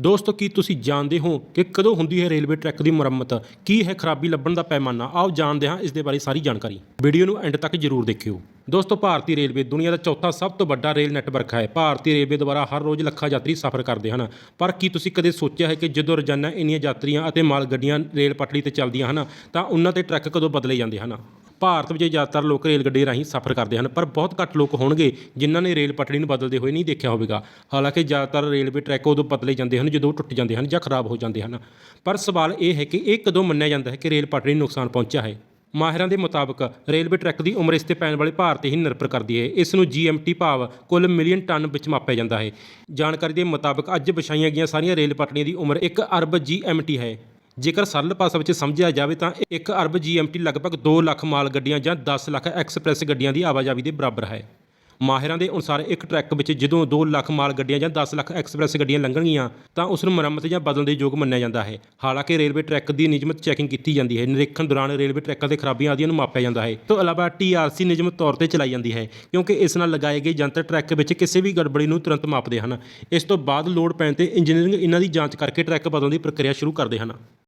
ਦੋਸਤੋ, ਕੀ ਤੁਸੀਂ ਜਾਣਦੇ ਹੋ ਕਿ ਕਦੋਂ ਹੁੰਦੀ ਹੈ ਰੇਲਵੇ ਟਰੈਕ ਦੀ ਮੁਰੰਮਤ? ਕੀ ਹੈ ਖਰਾਬੀ ਲੱਭਣ ਦਾ ਪੈਮਾਨਾ? ਆਓ ਜਾਣਦੇ ਹਾਂ ਇਸ ਦੇ ਬਾਰੇ ਸਾਰੀ ਜਾਣਕਾਰੀ। ਵੀਡੀਓ ਨੂੰ ਐਂਡ ਤੱਕ ਜ਼ਰੂਰ ਦੇਖਿਓ। ਦੋਸਤੋ, ਭਾਰਤੀ ਰੇਲਵੇ ਦੁਨੀਆ ਦਾ ਚੌਥਾ ਸਭ ਤੋਂ ਵੱਡਾ ਰੇਲ ਨੈਟਵਰਕ ਹੈ। ਭਾਰਤੀ ਰੇਲਵੇ ਦੁਆਰਾ ਹਰ ਰੋਜ਼ ਲੱਖਾਂ ਯਾਤਰੀ ਸਫ਼ਰ ਕਰਦੇ ਹਨ। ਪਰ ਕੀ ਤੁਸੀਂ ਕਦੇ ਸੋਚਿਆ ਹੈ ਕਿ ਜਦੋਂ ਰੋਜ਼ਾਨਾ ਇੰਨੀਆਂ ਯਾਤਰੀਆਂ ਅਤੇ ਮਾਲ ਗੱਡੀਆਂ ਰੇਲ ਪਟੜੀ ਤੇ ਚੱਲਦੀਆਂ ਹਨ, ਤਾਂ ਉਹਨਾਂ ਤੇ ਟਰੱਕ ਕਦੋਂ ਬਦਲੇ ਜਾਂਦੇ ਹਨ? ਭਾਰਤ ਵਿੱਚ ਜ਼ਿਆਦਾਤਰ ਲੋਕ ਰੇਲ ਗੱਡੀ ਰਾਹੀਂ ਸਫ਼ਰ ਕਰਦੇ ਹਨ, ਪਰ ਬਹੁਤ ਘੱਟ ਲੋਕ ਹੋਣਗੇ ਜਿਨ੍ਹਾਂ ਨੇ ਰੇਲ ਪਟੜੀ ਨੂੰ ਬਦਲਦੇ ਹੋਏ ਨਹੀਂ ਦੇਖਿਆ ਹੋਵੇਗਾ। ਹਾਲਾਂਕਿ ਜ਼ਿਆਦਾਤਰ ਰੇਲਵੇ ਟਰੈਕ ਉਦੋਂ ਬਦਲੇ ਜਾਂਦੇ ਹਨ ਜਦੋਂ ਟੁੱਟ ਜਾਂਦੇ ਹਨ ਜਾਂ ਖਰਾਬ ਹੋ ਜਾਂਦੇ ਹਨ। ਪਰ ਸਵਾਲ ਇਹ ਹੈ ਕਿ ਇਹ ਕਦੋਂ ਮੰਨਿਆ ਜਾਂਦਾ ਹੈ ਕਿ ਰੇਲ ਪਟੜੀ ਨੂੰ ਨੁਕਸਾਨ ਪਹੁੰਚਿਆ ਹੈ? ਮਾਹਿਰਾਂ ਦੇ ਮੁਤਾਬਕ ਰੇਲਵੇ ਟਰੈਕ ਦੀ ਉਮਰ ਇਸ ਤੇ ਪੈਣ ਵਾਲੇ ਭਾਰ ਤੇ ਹੀ ਨਿਰਭਰ ਕਰਦੀ ਹੈ। ਇਸ ਨੂੰ ਜੀਐਮਟੀ ਭਾਵ ਕੁੱਲ ਮਿਲੀਅਨ ਟਨ ਵਿੱਚ ਮਾਪਿਆ ਜਾਂਦਾ ਹੈ। ਜਾਣਕਾਰੀ ਦੇ ਮੁਤਾਬਕ ਅੱਜ ਵਿਛਾਈਆਂ ਗਈਆਂ ਸਾਰੀਆਂ ਰੇਲ ਪਟੜੀਆਂ ਦੀ ਉਮਰ 1 ਅਰਬ ਜੀਐਮਟੀ ਹੈ। ਜੇਕਰ ਸਰਲ ਭਾਸ਼ਾ ਵਿੱਚ ਸਮਝਿਆ ਜਾਵੇ ਤਾਂ 1 ਅਰਬ ਜੀਐਮਟੀ ਲਗਭਗ 2 ਲੱਖ ਮਾਲ ਗੱਡੀਆਂ ਜਾਂ 10 ਲੱਖ ਐਕਸਪ੍ਰੈਸ ਗੱਡੀਆਂ ਦੀ ਆਵਾਜਾਈ ਦੇ ਬਰਾਬਰ ਹੈ। ਮਾਹਿਰਾਂ ਦੇ ਅਨੁਸਾਰ ਇੱਕ ਟਰੱਕ ਵਿੱਚ ਜਦੋਂ 2 ਲੱਖ ਮਾਲ ਗੱਡੀਆਂ ਜਾਂ 10 ਲੱਖ ਐਕਸਪ੍ਰੈਸ ਗੱਡੀਆਂ ਲੰਘਣਗੀਆਂ, ਤਾਂ ਉਸ ਨੂੰ ਮੁਰੰਮਤ ਜਾਂ ਬਦਲਣ ਦੇ ਯੋਗ ਮੰਨਿਆ ਜਾਂਦਾ ਹੈ। ਹਾਲਾਂਕਿ ਰੇਲਵੇ ਟਰੈਕ ਦੀ ਨਿਯਮਤ ਚੈਕਿੰਗ ਕੀਤੀ ਜਾਂਦੀ ਹੈ। ਨਿਰੀਖਣ ਦੌਰਾਨ ਰੇਲਵੇ ਟਰੈਕਾਂ ਦੇ ਖਰਾਬੀਆਂ ਆਦਿ ਨੂੰ ਮਾਪਿਆ ਜਾਂਦਾ ਹੈ। ਤੋਂ ਇਲਾਵਾ ਟੀਆਰਸੀ ਨਿਯਮਤ ਤੌਰ ਤੇ ਚਲਾਈ ਜਾਂਦੀ ਹੈ, ਕਿਉਂਕਿ ਇਸ ਨਾਲ ਲਗਾਏ ਗਏ ਯੰਤਰ ਟਰੈਕ ਵਿੱਚ ਕਿਸੇ ਵੀ ਗੜਬੜੀ ਨੂੰ ਤੁਰੰਤ ਮਾਪਦੇ ਹਨ। ਇਸ ਤੋਂ ਬਾਅਦ ਲੋਡ ਪੈਣ ਤੇ ਇੰਜੀਨੀਅਰਿੰਗ ਇਹਨਾਂ ਦੀ ਜਾਂਚ ਕਰਕੇ ਟਰੈਕ ਬਦਲਣ ਦੀ ਪ੍ਰਕਿਰਿਆ ਸ਼ੁਰੂ ਕਰਦੇ ਹਨ।